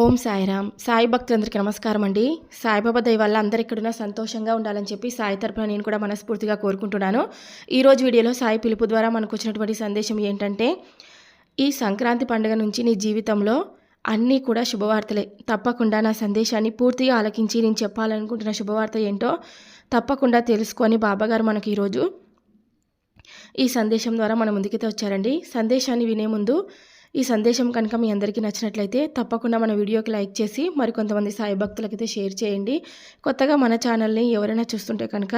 ఓం సాయిరామ్. సాయి భక్తులందరికీ నమస్కారం అండి. సాయిబాబా దయ వల్ల అందరు ఇక్కడున్న సంతోషంగా ఉండాలని చెప్పి సాయి తరపున నేను కూడా మనస్ఫూర్తిగా కోరుకుంటున్నాను. ఈరోజు వీడియోలో సాయి పిలుపు ద్వారా మనకు వచ్చినటువంటి సందేశం ఏంటంటే ఈ సంక్రాంతి పండుగ నుంచి నీ జీవితంలో అన్నీ కూడా శుభవార్తలే. తప్పకుండా నా సందేశాన్ని పూర్తిగా ఆలకించి నేను చెప్పాలనుకుంటున్న శుభవార్త ఏంటో తప్పకుండా తెలుసుకొని బాబాగారు మనకు ఈరోజు ఈ సందేశం ద్వారా మన ముందుకైతే వచ్చారండి. సందేశాన్ని వినే ముందు ఈ సందేశం కనుక మీ అందరికీ నచ్చినట్లయితే తప్పకుండా మన వీడియోకి లైక్ చేసి మరికొంతమంది సాయి భక్తులకైతే షేర్ చేయండి. కొత్తగా మన ఛానల్ని ఎవరైనా చూస్తుంటే కనుక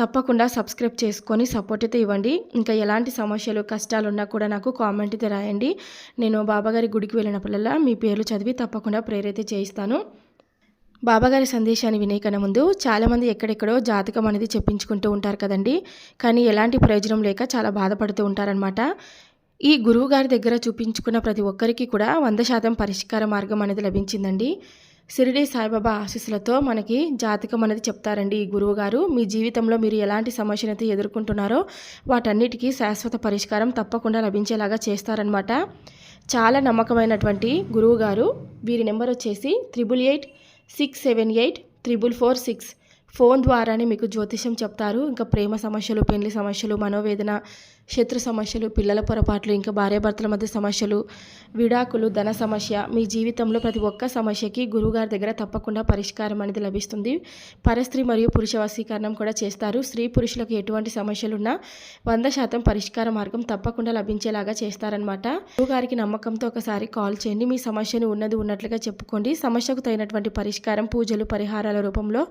తప్పకుండా సబ్స్క్రైబ్ చేసుకొని సపోర్ట్ అయితే ఇవ్వండి. ఇంకా ఎలాంటి సమస్యలు కష్టాలు ఉన్నా కూడా నాకు కామెంట్ అయితే రాయండి. నేను బాబాగారి గుడికి వెళ్ళినప్పుడల్లా మీ పేర్లు చదివి తప్పకుండా ప్రేరైతే చేయిస్తాను. బాబాగారి సందేశాన్ని వినే కన్నా ముందు చాలామంది ఎక్కడెక్కడో జాతకం అనేది చెప్పించుకుంటూ ఉంటారు కదండి. కానీ ఎలాంటి ప్రయోజనం లేక చాలా బాధపడుతూ ఉంటారనమాట ఈ గురువు గారి దగ్గర చూపించుకున్న ప్రతి ఒక్కరికి కూడా వంద శాతం పరిష్కార మార్గం అనేది లభించిందండి. సిరిడి సాయిబాబా ఆశీస్సులతో మనకి జాతకం అనేది చెప్తారండి ఈ గురువు గారు మీ జీవితంలో మీరు ఎలాంటి సమస్యను అయితే ఎదుర్కొంటున్నారో వాటన్నిటికీ శాశ్వత పరిష్కారం తప్పకుండా లభించేలాగా చేస్తారనమాట చాలా నమ్మకమైనటువంటి గురువు గారు వీరి నెంబర్ వచ్చేసి triple eight six seven eight triple four six. Phone ద్వారానే మీకు జ్యోతిషం చెప్తారు. ఇంకా ప్రేమ సమస్యలు పెళ్ళి సమస్యలు మనోవేదన శత్రు సమస్యలు పిల్లల పొరపాట్లు ఇంకా భార్యాభర్తల మధ్య సమస్యలు విడాకులు ధన సమస్య మీ జీవితంలో ప్రతి ఒక్క సమస్యకి గురువుగారి దగ్గర తప్పకుండా పరిష్కారం అనేది లభిస్తుంది. పరస్త్రీ మరియు పురుష వశీకరణం కూడా చేస్తారు. స్త్రీ పురుషులకు ఎటువంటి సమస్యలున్నా వంద శాతం పరిష్కార మార్గం తప్పకుండా లభించేలాగా చేస్తారనమాట గురువుగారికి నమ్మకంతో ఒకసారి కాల్ చేయండి. మీ సమస్యను ఉన్నది ఉన్నట్లుగా చెప్పుకోండి. సమస్యకు తగినటువంటి పరిష్కారం పూజలు పరిహారాల రూపంలో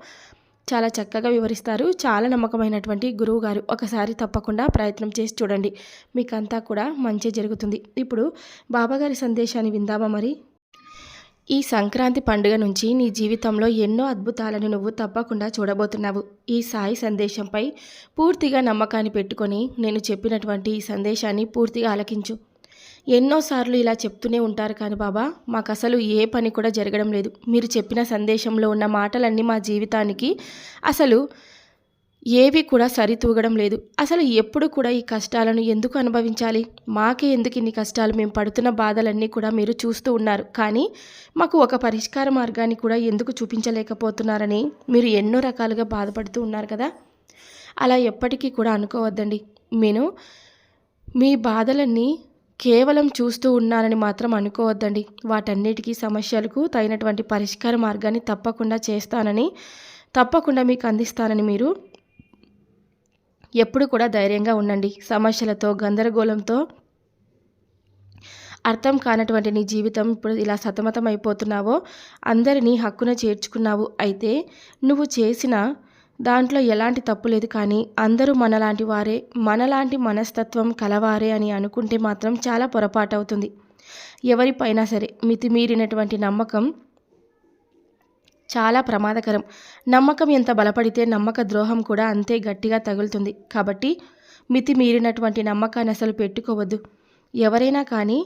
చాలా చక్కగా వివరిస్తారు. చాలా నమ్మకమైనటువంటి గురువు గారు ఒకసారి తప్పకుండా ప్రయత్నం చేసి చూడండి. మీకంతా కూడా మంచి జరుగుతుంది. ఇప్పుడు బాబాగారి సందేశాన్ని విందామా మరి? ఈ సంక్రాంతి పండుగ నుంచి నీ జీవితంలో ఎన్నో అద్భుతాలను నువ్వు తప్పకుండా చూడబోతున్నావు. ఈ సాయి సందేశంపై పూర్తిగా నమ్మకాన్ని పెట్టుకొని నేను చెప్పినటువంటి ఈ సందేశాన్ని పూర్తిగా ఆలకించు. ఎన్నోసార్లు ఇలా చెప్తూనే ఉంటారు కానీ బాబా మాకు అసలు ఏ పని కూడా జరగడం లేదు. మీరు చెప్పిన సందేశంలో ఉన్న మాటలన్నీ మా జీవితానికి అసలు ఏవి కూడా సరితూగడం లేదు. అసలు ఎప్పుడు కూడా ఈ కష్టాలను ఎందుకు అనుభవించాలి? మాకే ఎందుకు ఇన్ని కష్టాలు? మేము పడుతున్న బాధలన్నీ కూడా మీరు చూస్తూ ఉన్నారు. కానీ మాకు ఒక పరిష్కార మార్గాన్ని కూడా ఎందుకు చూపించలేకపోతున్నారని మీరు ఎన్నో రకాలుగా బాధపడుతూ ఉన్నారు కదా? అలా ఎప్పటికీ కూడా అనుకోవద్దండి. నేను మీ బాధలన్నీ కేవలం చూస్తూ ఉన్నానని మాత్రం అనుకోవద్దండి. వాటన్నిటికీ సమస్యలకు తగినటువంటి పరిష్కార మార్గాన్ని తప్పకుండా చేస్తానని తప్పకుండా మీకు అందిస్తానని మీరు ఎప్పుడు కూడా ధైర్యంగా ఉండండి. సమస్యలతో గందరగోళంతో అర్థం కానటువంటి నీ జీవితం ఇప్పుడు ఇలా సతమతం అయిపోతున్నావో అందరినీ హక్కున చేర్చుకున్నావు. అయితే నువ్వు చేసిన దాంట్లో ఎలాంటి తప్పు లేదు కానీ అందరూ మనలాంటి వారే మనలాంటి మనస్తత్వం కలవారే అని అనుకుంటే మాత్రం చాలా పొరపాటు అవుతుంది ఎవరిపైనా సరే మితిమీరినటువంటి నమ్మకం చాలా ప్రమాదకరం. నమ్మకం ఎంత బలపడితే నమ్మక ద్రోహం కూడా అంతే గట్టిగా తగులుతుంది. కాబట్టి మితిమీరినటువంటి నమ్మకాన్ని అసలు పెట్టుకోవద్దు. ఎవరైనా కానీ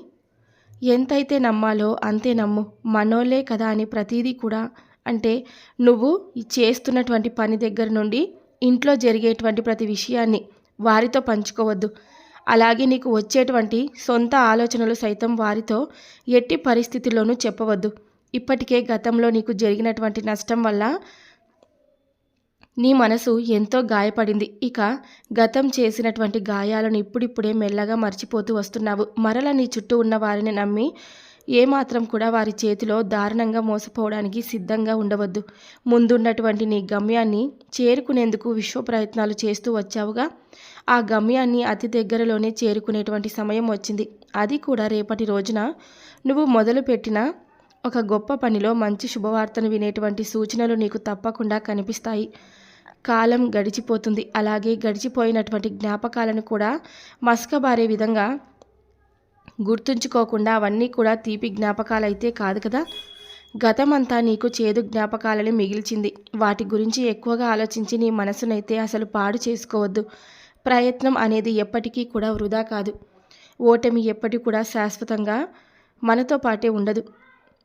ఎంతైతే నమ్మాలో అంతే నమ్ము. మనోలే కదా అని ప్రతీదీ కూడా అంటే నువ్వు చేస్తున్నటువంటి పని దగ్గర నుండి ఇంట్లో జరిగేటువంటి ప్రతి విషయాన్ని వారితో పంచుకోవద్దు. అలాగే నీకు వచ్చేటువంటి సొంత ఆలోచనలు సైతం వారితో ఎట్టి పరిస్థితుల్లోనూ చెప్పవద్దు. ఇప్పటికే గతంలో నీకు జరిగినటువంటి నష్టం వల్ల నీ మనసు ఎంతో గాయపడింది. ఇక గతం చేసినటువంటి గాయాలను ఇప్పుడిప్పుడే మెల్లగా మర్చిపోతూ వస్తున్నావు. మరల నీ చుట్టూ ఉన్న వారిని నమ్మి ఏమాత్రం కూడా వారి చేతిలో దారుణంగా మోసపోవడానికి సిద్ధంగా ఉండవద్దు. ముందున్నటువంటి నీ గమ్యాన్ని చేరుకునేందుకు విశ్వ ప్రయత్నాలు చేస్తూ వచ్చావుగా. ఆ గమ్యాన్ని అతి దగ్గరలోనే చేరుకునేటువంటి సమయం వచ్చింది. అది కూడా రేపటి రోజున నువ్వు మొదలుపెట్టిన ఒక గొప్ప పనిలో మంచి శుభవార్తను వినేటువంటి సూచనలు నీకు తప్పకుండా కనిపిస్తాయి. కాలం గడిచిపోతుంది. అలాగే గడిచిపోయినటువంటి జ్ఞాపకాలను కూడా మస్కబారే విధంగా గుర్తుంచుకోకుండా అవన్నీ కూడా తీపి జ్ఞాపకాలైతే కాదు కదా. గతమంతా నీకు చేదు జ్ఞాపకాలని మిగిల్చింది. వాటి గురించి ఎక్కువగా ఆలోచించి నీ మనసునైతే అసలు పాడు చేసుకోవద్దు. ప్రయత్నం అనేది ఎప్పటికీ కూడా వృధా కాదు. ఓటమి ఎప్పటి కూడా శాశ్వతంగా మనతో పాటే ఉండదు.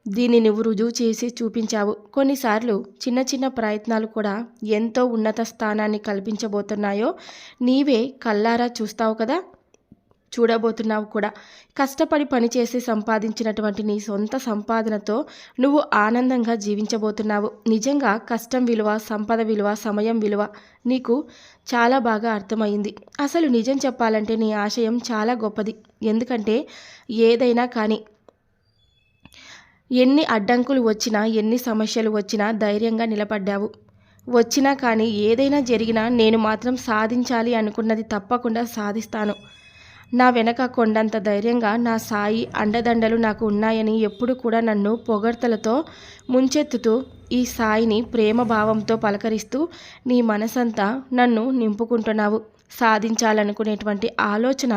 దీన్ని నువ్వు రుజువు చేసి చూపించావు. కొన్నిసార్లు చిన్న చిన్న ప్రయత్నాలు కూడా ఎంతో ఉన్నత స్థానాన్ని కల్పించబోతున్నాయో నీవే కల్లారా చూస్తావు కదా. చూడబోతున్నావు కూడా. కష్టపడి పనిచేసి సంపాదించినటువంటి నీ సొంత సంపాదనతో నువ్వు ఆనందంగా జీవించబోతున్నావు. నిజంగా కష్టం విలువ సంపద విలువ సమయం విలువ నీకు చాలా బాగా అర్థమైంది. అసలు నిజం చెప్పాలంటే నీ ఆశయం చాలా గొప్పది. ఎందుకంటే ఏదైనా కానీ ఎన్ని అడ్డంకులు వచ్చినా ఎన్ని సమస్యలు వచ్చినా ధైర్యంగా నిలబడ్డావు. వచ్చినా కానీ ఏదైనా జరిగినా నేను మాత్రం సాధించాలి అనుకున్నది తప్పకుండా సాధిస్తాను. నా వెనక కొండంత ధైర్యంగా నా సాయి అండదండలు నాకు ఉన్నాయని ఎప్పుడు కూడా నన్ను పొగడ్తలతో ముంచెత్తుతూ ఈ సాయిని ప్రేమ భావంతో పలకరిస్తూ నీ మనసంతా నన్ను నింపుకుంటున్నావు. సాధించాలనుకునేటువంటి ఆలోచన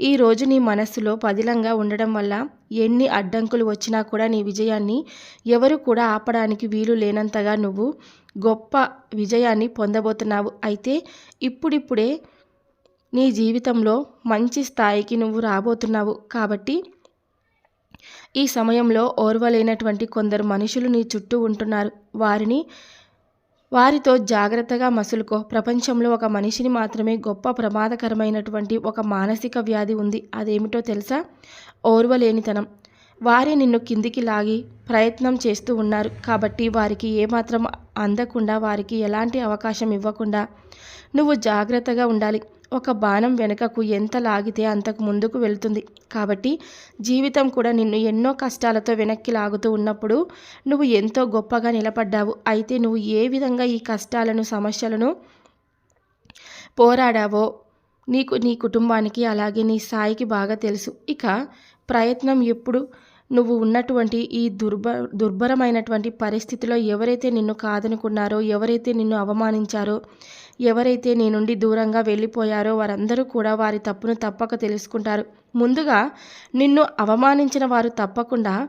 ఈరోజు నీ మనస్సులో పదిలంగా ఉండడం వల్ల ఎన్ని అడ్డంకులు వచ్చినా కూడా నీ విజయాన్ని ఎవరు కూడా ఆపడానికి వీలు లేనంతగా నువ్వు గొప్ప విజయాన్ని పొందబోతున్నావు. అయితే ఇప్పుడిప్పుడే నీ జీవితంలో మంచి స్థాయికి నువ్వు రాబోతున్నావు కాబట్టి ఈ సమయంలో ఓర్వలేనటువంటి కొందరు మనుషులు నీ చుట్టూ ఉంటున్నారు. వారిని వారితో జాగ్రత్తగా మసులుకో. ప్రపంచంలో ఒక మనిషిని మాత్రమే గొప్ప ప్రమాదకరమైనటువంటి ఒక మానసిక వ్యాధి ఉంది. అదేమిటో తెలుసా? ఓర్వలేనితనం. వారే నిన్ను కిందికి లాగి ప్రయత్నం చేస్తూ ఉన్నారు. కాబట్టి వారికి ఏమాత్రం అందకుండా వారికి ఎలాంటి అవకాశం ఇవ్వకుండా నువ్వు జాగ్రత్తగా ఉండాలి. ఒక బాణం వెనుకకు ఎంత లాగితే అంతకు ముందుకు వెళుతుంది. కాబట్టి జీవితం కూడా నిన్ను ఎన్నో కష్టాలతో వెనక్కి లాగుతూ ఉన్నప్పుడు నువ్వు ఎంతో గొప్పగా నిలబడ్డావు. అయితే నువ్వు ఏ విధంగా ఈ కష్టాలను సమస్యలను పోరాడావో నీకు నీ కుటుంబానికి అలాగే నీ స్థాయికి బాగా తెలుసు. ఇక ప్రయత్నం ఎప్పుడు నువ్వు ఉన్నటువంటి ఈ దుర్భ దుర్భరమైనటువంటి పరిస్థితిలో ఎవరైతే నిన్ను కాదనుకున్నారో ఎవరైతే నిన్ను అవమానించారో ఎవరైతే నీ నుండి దూరంగా వెళ్ళిపోయారో వారందరూ కూడా వారి తప్పును తప్పక తెలుసుకుంటారు. ముందుగా నిన్ను అవమానించిన వారు తప్పకుండా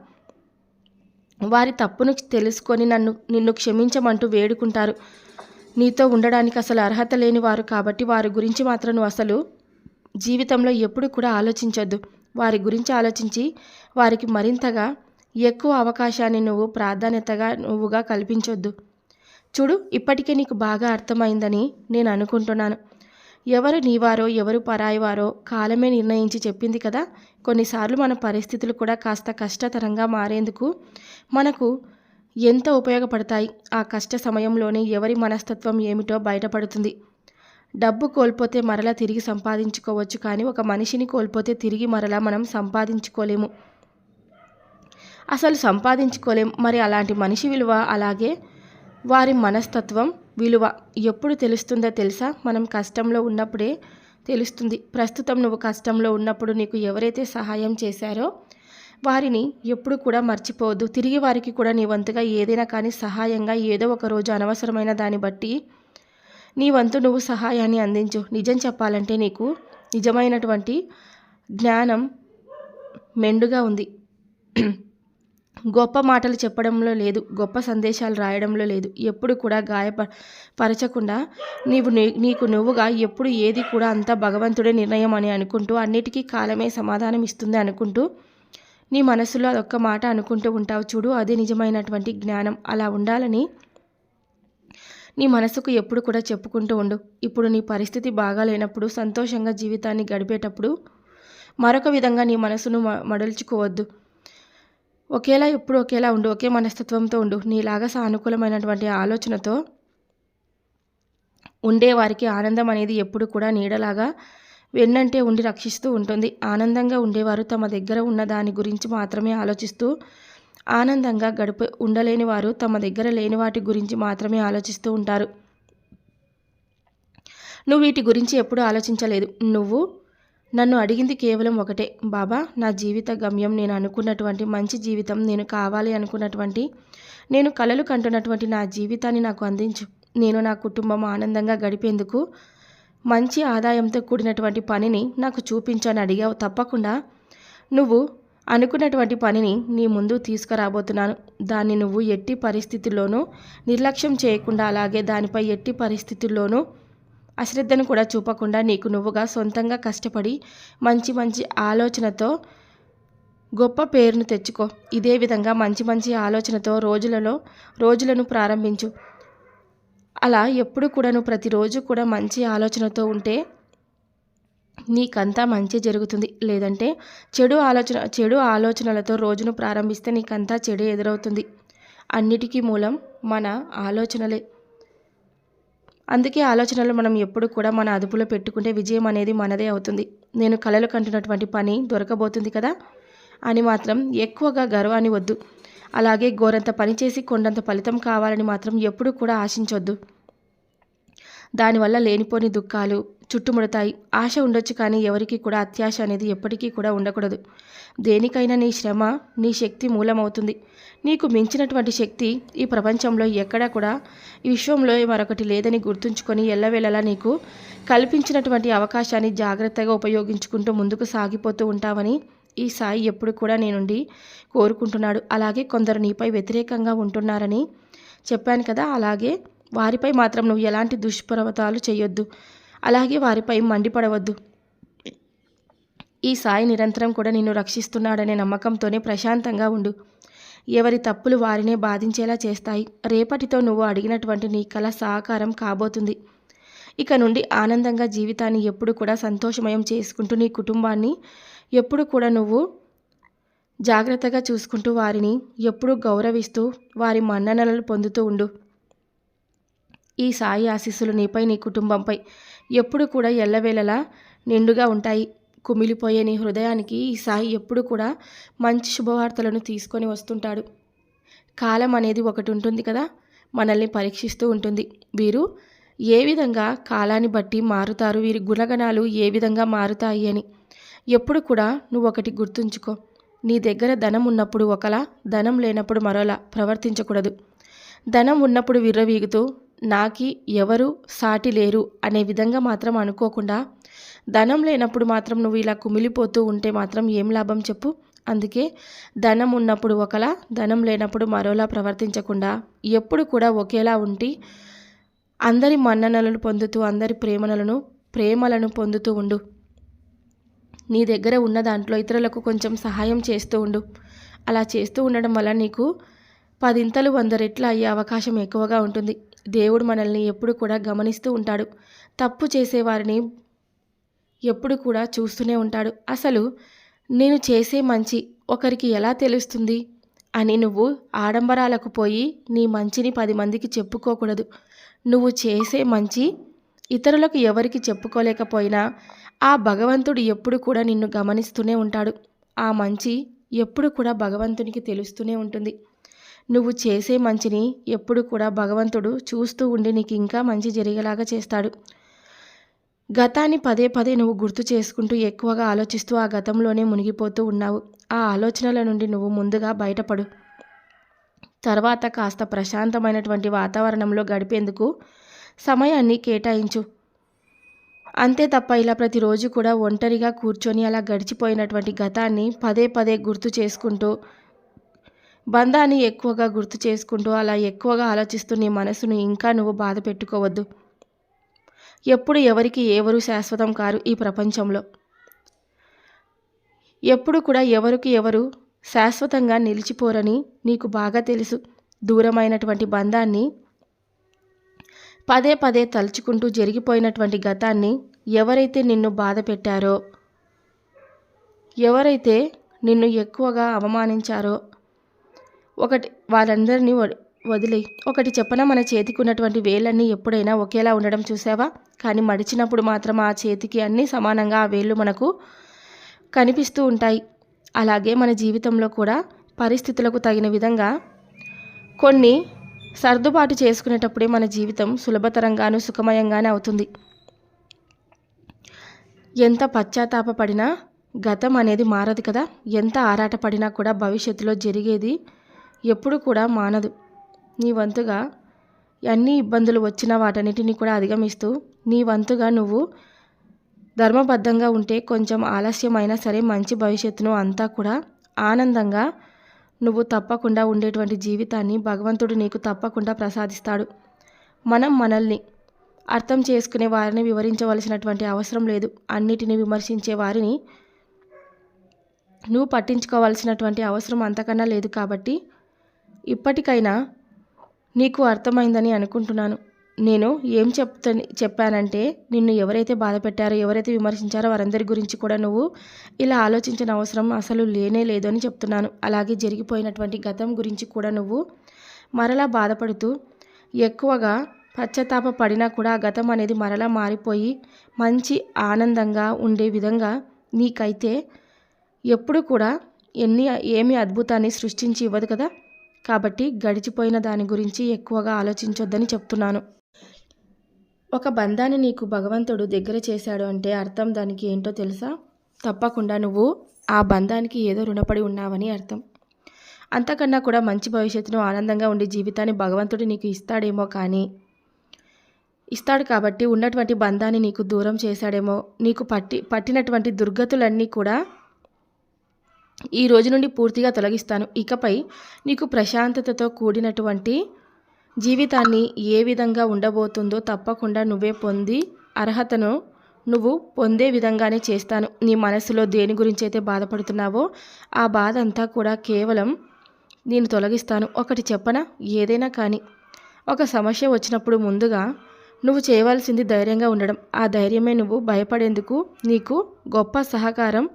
వారి తప్పును తెలుసుకొని నన్ను నిన్ను క్షమించమంటూ వేడుకుంటారు. నీతో ఉండడానికి అసలు అర్హత లేని వారు కాబట్టి వారి గురించి మాత్రం నువ్వు అసలు జీవితంలో ఎప్పుడు కూడా ఆలోచించొద్దు. వారి గురించి ఆలోచించి వారికి మరింతగా ఎక్కువ అవకాశాన్ని నువ్వు ప్రాధాన్యతగా నువ్వుగా కల్పించొద్దు. చూడు ఇప్పటికే నీకు బాగా అర్థమైందని నేను అనుకుంటున్నాను. ఎవరు నీవారో ఎవరు పరాయివారో కాలమే నిర్ణయించి చెప్పింది కదా. కొన్నిసార్లు మన పరిస్థితులు కూడా కాస్త కష్టతరంగా మారేందుకు మనకు ఎంత ఉపయోగపడతాయి. ఆ కష్ట సమయంలోనే ఎవరి మనస్తత్వం ఏమిటో బయటపడుతుంది. డబ్బు కోల్పోతే మరలా తిరిగి సంపాదించుకోవచ్చు కానీ ఒక మనిషిని కోల్పోతే తిరిగి మరలా మనం సంపాదించుకోలేము. అసలు సంపాదించుకోలేం. మరి అలాంటి మనిషి విలువ అలాగే వారి మనస్తత్వం విలువ ఎప్పుడు తెలుస్తుందో తెలుసా? మనం కష్టంలో ఉన్నప్పుడే తెలుస్తుంది. ప్రస్తుతం నువ్వు కష్టంలో ఉన్నప్పుడు నీకు ఎవరైతే సహాయం చేశారో వారిని ఎప్పుడు కూడా మర్చిపోవద్దు. తిరిగి వారికి కూడా నీ వంతుగా ఏదైనా కానీ సహాయంగా ఏదో ఒక రోజు అనవసరమైన దాన్ని బట్టి నీ వంతు నువ్వు సహాయాన్ని అందించు. నిజం చెప్పాలంటే నీకు నిజమైనటువంటి జ్ఞానం మెండుగా ఉంది. గొప్ప మాటలు చెప్పడంలో లేదు గొప్ప సందేశాలు రాయడంలో లేదు. ఎప్పుడు కూడా గాయప పరచకుండా నీవు నీకు నువ్వుగా ఎప్పుడు ఏది కూడా అంతా భగవంతుడే నిర్ణయం అని అనుకుంటూ అన్నిటికీ కాలమే సమాధానం ఇస్తుంది అనుకుంటూ నీ మనసులో అదొక్క మాట అనుకుంటూ ఉంటావు చూడు అది నిజమైనటువంటి జ్ఞానం. అలా ఉండాలని నీ మనసుకు ఎప్పుడు కూడా చెప్పుకుంటూ ఉండు. ఇప్పుడు నీ పరిస్థితి బాగాలేనప్పుడు సంతోషంగా జీవితాన్ని గడిపేటప్పుడు మరొక విధంగా నీ మనసును మడల్చుకోవద్దు. ఒకేలా ఎప్పుడు ఒకేలా ఉండు ఒకే మనస్తత్వంతో ఉండు. నీలాగా సానుకూలమైనటువంటి ఆలోచనతో ఉండేవారికి ఆనందం అనేది ఎప్పుడు కూడా నీడలాగా వెన్నంటే ఉండి రక్షిస్తూ ఉంటుంది. ఆనందంగా ఉండేవారు తమ దగ్గర ఉన్న దాని గురించి మాత్రమే ఆలోచిస్తూ ఆనందంగా గడిప ఉండలేని వారు తమ దగ్గర లేని వాటి గురించి మాత్రమే ఆలోచిస్తూ ఉంటారు. నువ్వు వీటి గురించి ఎప్పుడూ ఆలోచించలేదు. నువ్వు నన్ను అడిగింది కేవలం ఒకటే. బాబా నా జీవిత గమ్యం నేను అనుకున్నటువంటి మంచి జీవితం నేను కావాలి అనుకున్నటువంటి నేను కలలు కంటున్నటువంటి నా జీవితాన్ని నాకు అందించు. నేను నా కుటుంబం ఆనందంగా గడిపేందుకు మంచి ఆదాయంతో కూడినటువంటి పనిని నాకు చూపించని అడిగావు తప్పకుండా. నువ్వు అనుకున్నటువంటి పనిని నీ ముందు తీసుకురాబోతున్నాను. దాన్ని నువ్వు ఎట్టి పరిస్థితుల్లోనూ నిర్లక్ష్యం చేయకుండా అలాగే దానిపై ఎట్టి పరిస్థితుల్లోనూ అశ్రద్ధను కూడా చూపకుండా నీకు నువ్వుగా సొంతంగా కష్టపడి మంచి మంచి ఆలోచనతో గొప్ప పేరును తెచ్చుకో. ఇదే విధంగా మంచి మంచి ఆలోచనతో రోజులలో రోజులను ప్రారంభించు. అలా ఎప్పుడు కూడా నువ్వు ప్రతిరోజు కూడా మంచి ఆలోచనతో ఉంటే నీకంతా మంచి జరుగుతుంది. లేదంటే చెడు ఆలోచన చెడు ఆలోచనలతో రోజును ప్రారంభిస్తే నీకంతా చెడు ఎదురవుతుంది. అన్నిటికీ మూలం మన ఆలోచనలే. అందుకే ఆలోచనలు మనం ఎప్పుడు కూడా మన అదుపులో పెట్టుకుంటే విజయం అనేది మనదే అవుతుంది. నేను కళలు కంటున్నటువంటి పని దొరకబోతుంది కదా? అని మాత్రం ఎక్కువగా గర్వాన్ని వద్దు. అలాగే గోరంత పని చేసి కొండంత ఫలితం కావాలని మాత్రం ఎప్పుడూ కూడా ఆశించొద్దు. దానివల్ల లేనిపోని దుఃఖాలు చుట్టుముడతాయి. ఆశ ఉండొచ్చు కానీ ఎవరికి కూడా అత్యాశ అనేది ఎప్పటికీ కూడా ఉండకూడదు. దేనికైనా నీ శ్రమ నీ శక్తి మూలమవుతుంది. నీకు మించినటువంటి శక్తి ఈ ప్రపంచంలో ఎక్కడా కూడా ఈ విశ్వంలో మరొకటి లేదని గుర్తుంచుకొని ఎల్లవేళలా నీకు కల్పించినటువంటి అవకాశాన్ని జాగ్రత్తగా ఉపయోగించుకుంటూ ముందుకు సాగిపోతూ ఉంటావని ఈ సాయి ఎప్పుడు కూడా నేనుండి కోరుకుంటున్నాడు. అలాగే కొందరు నీపై వ్యతిరేకంగా ఉంటున్నారని చెప్పాను కదా అలాగే వారిపై మాత్రం నువ్వు ఎలాంటి దుష్ప్రవతాలు చేయొద్దు. అలాగే వారిపై మండిపడవద్దు. ఈ సాయి నిరంతరం కూడా నిన్ను రక్షిస్తున్నాడనే నమ్మకంతోనే ప్రశాంతంగా ఉండు. ఎవరి తప్పులు వారినే బాధించేలా చేస్తాయి. రేపటితో నువ్వు అడిగినటువంటి నీ కళ సహకారం కాబోతుంది. ఇక నుండి ఆనందంగా జీవితాన్ని ఎప్పుడు కూడా సంతోషమయం చేసుకుంటూ నీ కుటుంబాన్ని ఎప్పుడు కూడా నువ్వు జాగ్రత్తగా చూసుకుంటూ వారిని ఎప్పుడూ గౌరవిస్తూ వారి మన్ననలను పొందుతూ ఉండు. ఈ సాయి ఆశీస్సులు నీపై నీ కుటుంబంపై ఎప్పుడు కూడా ఎల్లవేళలా నిండుగా ఉంటాయి. కుమిలిపోయే నీ హృదయానికి ఈ సాయి ఎప్పుడు కూడా మంచి శుభవార్తలను తీసుకొని వస్తుంటాడు. కాలం అనేది ఒకటి ఉంటుంది కదా మనల్ని పరీక్షిస్తూ ఉంటుంది. వీరు ఏ విధంగా కాలాన్ని బట్టి మారుతారు వీరి గుణగణాలు ఏ విధంగా మారుతాయి అని ఎప్పుడు కూడా నువ్వు ఒకటి గుర్తుంచుకో. నీ దగ్గర ధనం ఉన్నప్పుడు ఒకలా ధనం లేనప్పుడు మరోలా ప్రవర్తించకూడదు. ధనం ఉన్నప్పుడు విర్రవీగుతూ నాకి ఎవరు సాటి లేరు అనే విధంగా మాత్రం అనుకోకుండా ధనం లేనప్పుడు మాత్రం నువ్వు ఇలా కుమిలిపోతూ ఉంటే మాత్రం ఏం లాభం చెప్పు? అందుకే ధనం ఉన్నప్పుడు ఒకలా ధనం లేనప్పుడు మరోలా ప్రవర్తించకుండా ఎప్పుడు కూడా ఒకేలా ఉండి అందరి మన్ననలను పొందుతూ అందరి ప్రేమలను ప్రేమలను పొందుతూ ఉండు. నీ దగ్గర ఉన్న దాంట్లో ఇతరులకు కొంచెం సహాయం చేస్తూ ఉండు. అలా చేస్తూ ఉండడం వల్ల నీకు పదింతలు వంద రెట్లు అయ్యే అవకాశం ఎక్కువగా ఉంటుంది. దేవుడు మనల్ని ఎప్పుడు కూడా గమనిస్తూ ఉంటాడు. తప్పు చేసేవారిని ఎప్పుడు కూడా చూస్తూనే ఉంటాడు. అసలు నేను చేసే మంచి ఒకరికి ఎలా తెలుస్తుంది? అని నువ్వు ఆడంబరాలకు పోయి నీ మంచిని పది మందికి చెప్పుకోకూడదు. నువ్వు చేసే మంచి ఇతరులకు ఎవరికి చెప్పుకోలేకపోయినా ఆ భగవంతుడు ఎప్పుడు కూడా నిన్ను గమనిస్తూనే ఉంటాడు. ఆ మంచి ఎప్పుడు కూడా భగవంతునికి తెలుస్తూనే ఉంటుంది. నువ్వు చేసే మంచిని ఎప్పుడు కూడా భగవంతుడు చూస్తూ ఉండి నీకు ఇంకా మంచి జరిగేలాగా చేస్తాడు. గతాన్ని పదే పదే నువ్వు గుర్తు చేసుకుంటూ ఎక్కువగా ఆలోచిస్తూ ఆ గతంలోనే మునిగిపోతూ ఉన్నావు. ఆ ఆలోచనల నుండి నువ్వు ముందుగా బయటపడు. తర్వాత కాస్త ప్రశాంతమైనటువంటి వాతావరణంలో గడిపేందుకు సమయాన్ని కేటాయించు. అంతే తప్ప ఇలా ప్రతిరోజు కూడా ఒంటరిగా కూర్చొని అలా గడిచిపోయినటువంటి గతాన్ని పదే పదే గుర్తు చేసుకుంటూ బంధాన్ని ఎక్కువగా గుర్తు చేసుకుంటూ అలా ఎక్కువగా ఆలోచిస్తూ నీ మనసును ఇంకా నువ్వు బాధ పెట్టుకోవద్దు. ఎప్పుడు ఎవరికి ఎవరు శాశ్వతం కారు ఈ ప్రపంచంలో. ఎప్పుడు కూడా ఎవరికి ఎవరు శాశ్వతంగా నిలిచిపోరని నీకు బాగా తెలుసు. దూరమైనటువంటి బంధాన్ని పదే పదే తలుచుకుంటూ జరిగిపోయినటువంటి గతాన్ని ఎవరైతే నిన్ను బాధ పెట్టారో ఎవరైతే నిన్ను ఎక్కువగా అవమానించారో ఒకటి వారందరినీ వదిలే ఒకటి చెప్పన మన చేతికి ఉన్నటువంటి వేళ్ళన్నీ ఎప్పుడైనా ఒకేలా ఉండడం చూసావా కానీ మడిచినప్పుడు మాత్రం ఆ చేతికి అన్నీ సమానంగా ఆ వేళ్ళు మనకు కనిపిస్తూ ఉంటాయి. అలాగే మన జీవితంలో కూడా పరిస్థితులకు తగిన విధంగా కొన్ని సర్దుబాటు చేసుకునేటప్పుడే మన జీవితం సులభతరంగాను సుఖమయంగానే అవుతుంది. ఎంత పశ్చాత్తాపడినా గతం అనేది మారదు కదా? ఎంత ఆరాటపడినా కూడా భవిష్యత్తులో జరిగేది ఎప్పుడు కూడా మానదు. నీ వంతుగా అన్ని ఇబ్బందులు వచ్చిన వాటన్నిటిని కూడా అధిగమిస్తూ నీ వంతుగా నువ్వు ధర్మబద్ధంగా ఉంటే కొంచెం ఆలస్యమైనా సరే మంచి భవిష్యత్తును అంతా కూడా ఆనందంగా నువ్వు తప్పకుండా ఉండేటువంటి జీవితాన్ని భగవంతుడు నీకు తప్పకుండా ప్రసాదిస్తాడు. మనం మనల్ని అర్థం చేసుకునే వారిని వివరించవలసినటువంటి అవసరం లేదు. అన్నిటిని విమర్శించే వారిని నువ్వు పట్టించుకోవాల్సినటువంటి అవసరం అంతకన్నా లేదు కాబట్టి ఇప్పటికైనా నీకు అర్థమైందని అనుకుంటున్నాను. నేను ఏం చెప్తా చెప్పానంటే నిన్ను ఎవరైతే బాధ పెట్టారో ఎవరైతే విమర్శించారో వారందరి గురించి కూడా నువ్వు ఇలా ఆలోచించిన అవసరం అసలు లేనే లేదు అని చెప్తున్నాను. అలాగే జరిగిపోయినటువంటి గతం గురించి కూడా నువ్వు మరలా బాధపడుతూ ఎక్కువగా పశ్చాత్తాప పడినా కూడా ఆ గతం అనేది మరలా మారిపోయి మంచి ఆనందంగా ఉండే విధంగా నీకైతే ఎప్పుడు కూడా ఎన్ని ఏమి అద్భుతాన్ని సృష్టించి ఇవ్వదు కదా? కాబట్టి గడిచిపోయిన దాని గురించి ఎక్కువగా ఆలోచించొద్దని చెప్తున్నాను. ఒక బంధాన్ని నీకు భగవంతుడు దగ్గర చేశాడు అంటే అర్థం దానికి ఏంటో తెలుసా? తప్పకుండా నువ్వు ఆ బంధానికి ఏదో రుణపడి ఉన్నావని అర్థం. అంతకన్నా కూడా మంచి భవిష్యత్తును ఆనందంగా ఉండే జీవితాన్ని భగవంతుడు నీకు ఇస్తాడేమో కానీ ఇస్తాడు కాబట్టి ఉన్నటువంటి బంధాన్ని నీకు దూరం చేశాడేమో నీకు పట్టి పట్టినటువంటి దుర్గతులన్నీ కూడా ఈ రోజు నుండి పూర్తిగా తొలగిస్తాను. ఇకపై నీకు ప్రశాంతతతో కూడినటువంటి జీవితాన్ని ఏ విధంగా ఉండబోతుందో తప్పకుండా నువ్వే పొంది అర్హతను నువ్వు పొందే విధంగానే చేస్తాను. నీ మనసులో దేని గురించి అయితే బాధపడుతున్నావో ఆ బాధ అంతా కూడా కేవలం నేను తొలగిస్తాను. ఒకటి చెప్పన? ఏదైనా కానీ. ఒక సమస్య వచ్చినప్పుడు ముందుగా నువ్వు చేయవలసింది ధైర్యంగా ఉండడం. ఆ ధైర్యమే నువ్వు భయపడేందుకు నీకు గొప్ప సహకారం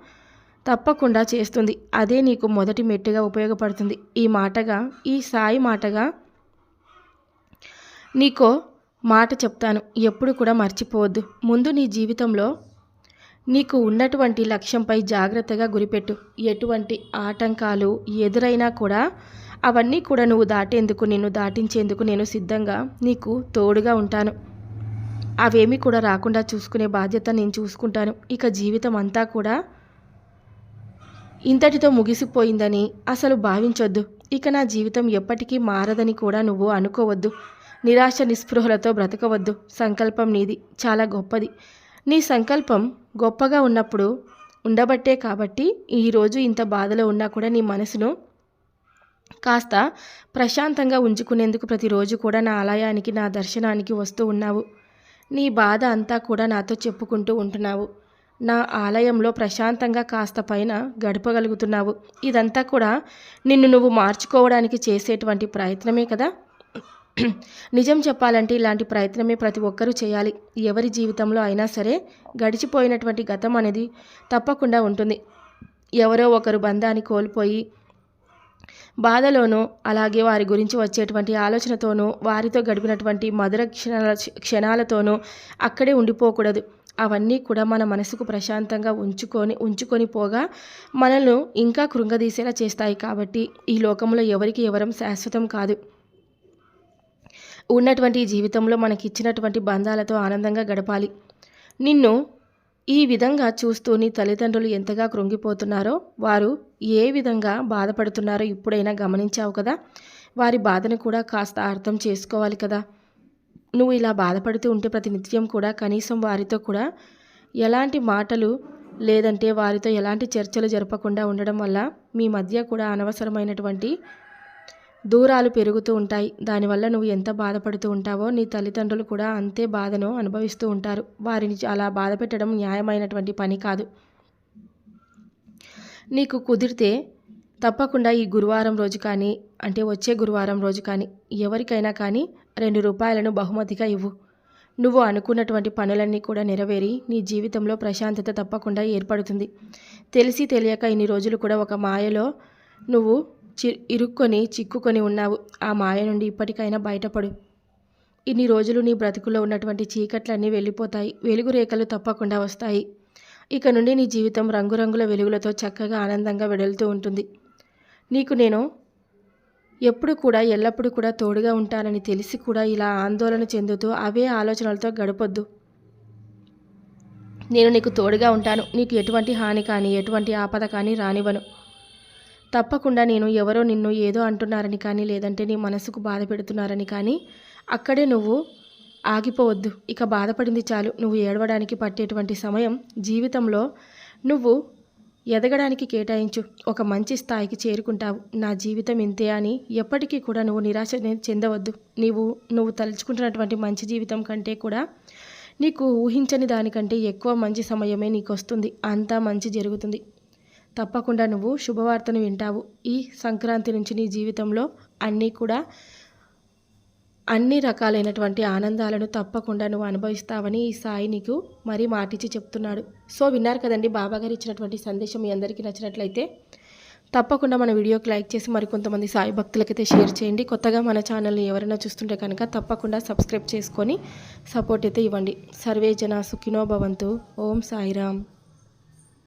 తప్పకుండా చేస్తుంది. అదే నీకు మొదటి మెట్టుగా ఉపయోగపడుతుంది. ఈ మాటగా ఈ సాయి మాటగా నీకో మాట చెప్తాను. ఎప్పుడు కూడా మర్చిపోవద్దు. ముందు నీ జీవితంలో నీకు ఉన్నటువంటి లక్ష్యంపై జాగ్రత్తగా గురిపెట్టు. ఎటువంటి ఆటంకాలు ఎదురైనా కూడా అవన్నీ కూడా నువ్వు దాటేందుకు నిన్ను దాటించేందుకు నేను సిద్ధంగా నీకు తోడుగా ఉంటాను. అవేమీ కూడా రాకుండా చూసుకునే బాధ్యత నేను చూసుకుంటాను. ఇక జీవితం అంతా కూడా ఇంతటితో ముగిసిపోయిందని అసలు భావించొద్దు. ఇక నా జీవితం ఎప్పటికీ మారదని కూడా నువ్వు అనుకోవద్దు. నిరాశ నిస్పృహలతో బ్రతకవద్దు. సంకల్పం నీది. చాలా గొప్పది. నీ సంకల్పం గొప్పగా ఉన్నప్పుడు ఉండబట్టే కాబట్టి ఈరోజు ఇంత బాధలో ఉన్నా కూడా నీ మనసును కాస్త ప్రశాంతంగా ఉంచుకునేందుకు ప్రతిరోజు కూడా నా ఆలయానికి నా దర్శనానికి వస్తూ ఉన్నావు. నీ బాధ అంతా కూడా నాతో చెప్పుకుంటూ ఉంటున్నావు. నా ఆలయంలో ప్రశాంతంగా కాస్త పైన గడపగలుగుతున్నావు. ఇదంతా కూడా నిన్ను నువ్వు మార్చుకోవడానికి చేసేటువంటి ప్రయత్నమే కదా? నిజం చెప్పాలంటే ఇలాంటి ప్రయత్నమే ప్రతి ఒక్కరూ చేయాలి. ఎవరి జీవితంలో అయినా సరే గడిచిపోయినటువంటి గతం అనేది తప్పకుండా ఉంటుంది. ఎవరో ఒకరు బంధాన్ని కోల్పోయి బాధలోనూ అలాగే వారి గురించి వచ్చేటువంటి ఆలోచనతోనూ వారితో గడిపినటువంటి మధుర క్షణాల క్షణాలతోనూ అక్కడే ఉండిపోకూడదు. అవన్నీ కూడా మన మనసుకు ప్రశాంతంగా ఉంచుకొని ఉంచుకొని పోగా మనల్ని ఇంకా కృంగదీసేలా చేస్తాయి కాబట్టి ఈ లోకంలో ఎవరికి ఎవరం శాశ్వతం కాదు. ఉన్నటువంటి జీవితంలో మనకి ఇచ్చినటువంటి బంధాలతో ఆనందంగా గడపాలి. నిన్ను ఈ విధంగా చూస్తూ నీ తల్లిదండ్రులు ఎంతగా కృంగిపోతున్నారో వారు ఏ విధంగా బాధపడుతున్నారో ఇప్పుడైనా గమనించావు కదా? వారి బాధను కూడా కాస్త అర్థం చేసుకోవాలి కదా? నువ్వు ఇలా బాధపడుతూ ఉంటే ప్రతినిత్యం కూడా కనీసం వారితో కూడా ఎలాంటి మాటలు లేదంటే వారితో ఎలాంటి చర్చలు జరపకుండా ఉండడం వల్ల మీ మధ్య కూడా అనవసరమైనటువంటి దూరాలు పెరుగుతూ ఉంటాయి. దానివల్ల నువ్వు ఎంత బాధపడుతూ ఉంటావో నీ తల్లిదండ్రులు కూడా అంతే బాధను అనుభవిస్తూ ఉంటారు. వారిని అలా బాధ పెట్టడం న్యాయమైనటువంటి పని కాదు. నీకు కుదిరితే తప్పకుండా ఈ గురువారం రోజు కానీ అంటే వచ్చే గురువారం రోజు కానీ ఎవరికైనా కానీ రెండు రూపాయలను బహుమతిగా ఇవ్వు. నువ్వు అనుకున్నటువంటి పనులన్నీ కూడా నెరవేరి నీ జీవితంలో ప్రశాంతత తప్పకుండా ఏర్పడుతుంది. తెలిసి తెలియక ఇన్ని రోజులు కూడా ఒక మాయలో నువ్వు చి ఇరుక్కొని చిక్కుకొని ఉన్నావు. ఆ మాయ నుండి ఇప్పటికైనా బయటపడు. ఇన్ని రోజులు నీ బ్రతుకులో ఉన్నటువంటి చీకట్లన్నీ వెళ్ళిపోతాయి. వెలుగు రేఖలు తప్పకుండా వస్తాయి. ఇక నుండి నీ జీవితం రంగురంగుల వెలుగులతో చక్కగా ఆనందంగా వెడలుతూ ఉంటుంది. నీకు నేను ఎప్పుడు కూడా ఎల్లప్పుడూ కూడా తోడుగా ఉంటానని తెలిసి కూడా ఇలా ఆందోళన చెందుతూ అవే ఆలోచనలతో గడపొద్దు. నేను నీకు తోడుగా ఉంటాను. నీకు ఎటువంటి హాని కానీ ఎటువంటి ఆపద కానీ రానివ్వను. తప్పకుండా నేను ఎవరో నిన్ను ఏదో అంటున్నారని కానీ లేదంటే నీ మనసుకు బాధ పెడుతున్నారని కానీ అక్కడే నువ్వు ఆగిపోవద్దు. ఇక బాధపడింది చాలు. నువ్వు ఏడవడానికి పట్టేటువంటి సమయం జీవితంలో నువ్వు ఎదగడానికి కేటాయించు. ఒక మంచి స్థాయికి చేరుకుంటావు. నా జీవితం ఇంతే అని ఎప్పటికీ కూడా నువ్వు నిరాశ చెందవద్దు. నీవు నువ్వు తలుచుకుంటున్నటువంటి మంచి జీవితం కంటే కూడా నీకు ఊహించని దానికంటే ఎక్కువ మంచి సమయమే నీకు వస్తుంది అంతా మంచి జరుగుతుంది. తప్పకుండా నువ్వు శుభవార్తను వింటావు. ఈ సంక్రాంతి నుంచి నీ జీవితంలో అన్నీ కూడా అన్ని రకాలైనటువంటి ఆనందాలను తప్పకుండా నువ్వు అనుభవిస్తావని ఈ సాయి నీకు మరీ మాటిచ్చి చెప్తున్నాడు. సో విన్నారు కదండి బాబాగారు ఇచ్చినటువంటి సందేశం మీ అందరికీ నచ్చినట్లయితే తప్పకుండా మన వీడియోకి లైక్ చేసి మరికొంతమంది సాయి భక్తులకైతే షేర్ చేయండి. కొత్తగా మన ఛానల్ని ఎవరైనా చూస్తుంటే కనుక తప్పకుండా సబ్స్క్రైబ్ చేసుకొని సపోర్ట్ అయితే ఇవ్వండి. సర్వే జన సుఖినో భవంతు. ఓం సాయిరామ్.